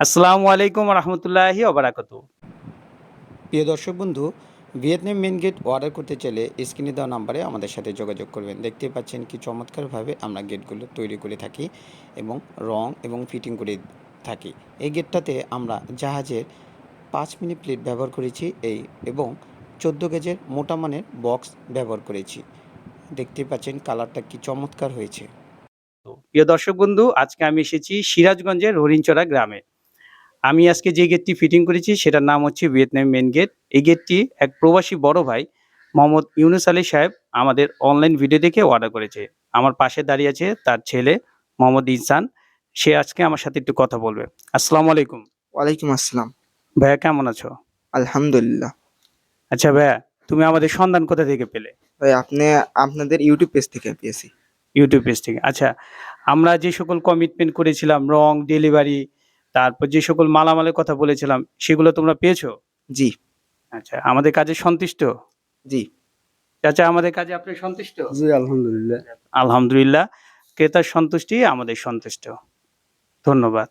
আসসালামু আলাইকুম রহমতুল্লাহি ওবরাকাত প্রিয় দর্শক বন্ধু ভিয়েতনাম মেন গেট অর্ডার করতে চাইলে স্ক্রিনে দেওয়া নাম্বারে আমাদের সাথে যোগাযোগ করবেন। দেখতে পাচ্ছেন কি চমৎকারভাবে আমরা গেটগুলো তৈরি করে থাকি এবং রং এবং ফিটিং করে থাকি। এই গেটটাতে আমরা জাহাজের পাঁচ মিনিট প্লেট ব্যবহার করেছি এই এবং চোদ্দ গেজের মোটা মানের বক্স ব্যবহার করেছি। দেখতে পাচ্ছেন কালারটা কি চমৎকার হয়েছে। প্রিয় দর্শক বন্ধু আজকে আমি এসেছি সিরাজগঞ্জের হরিণচড়া গ্রামে। আমি আজকে যে গেটটি ফিটিং করেছি সেটার নাম হচ্ছে ভিয়েতনাম মেন গেট এই গেটটি এক প্রবাসী বড় ভাই মোহাম্মদ ইউনুস আলী সাহেব আমাদের অনলাইন ভিডিও দেখে অর্ডার করেছে। আমার পাশে দাঁড়িয়ে আছে তার ছেলে মোহাম্মদ ইনসান। সে আজকে আমার সাথে একটু কথা বলবে। আসসালামু আলাইকুম। ওয়ালাইকুম আসসালাম। ভাইয়া কেমন আছো? আলহামদুলিল্লাহ। আচ্ছা ভাইয়া তুমি আমাদের সন্ধান কোথা থেকে পেলে? ভাই আপনি আপনাদের ইউটিউব পেজ থেকে পেয়েছি। ইউটিউব পেজ থেকে। আচ্ছা আমরা যে সকল কমিটমেন্ট করেছিলাম রং ডেলিভারি তারপর যে সকল মালামালের কথা বলেছিলাম সেগুলো তোমরা পেয়েছ? জি। আচ্ছা আমাদের কাজে সন্তুষ্ট? জি। চাচা আমাদের কাজে আপনি সন্তুষ্ট? জি আলহামদুলিল্লাহ। আলহামদুলিল্লাহ। ক্রেতার সন্তুষ্টি আমাদের সন্তুষ্ট। ধন্যবাদ।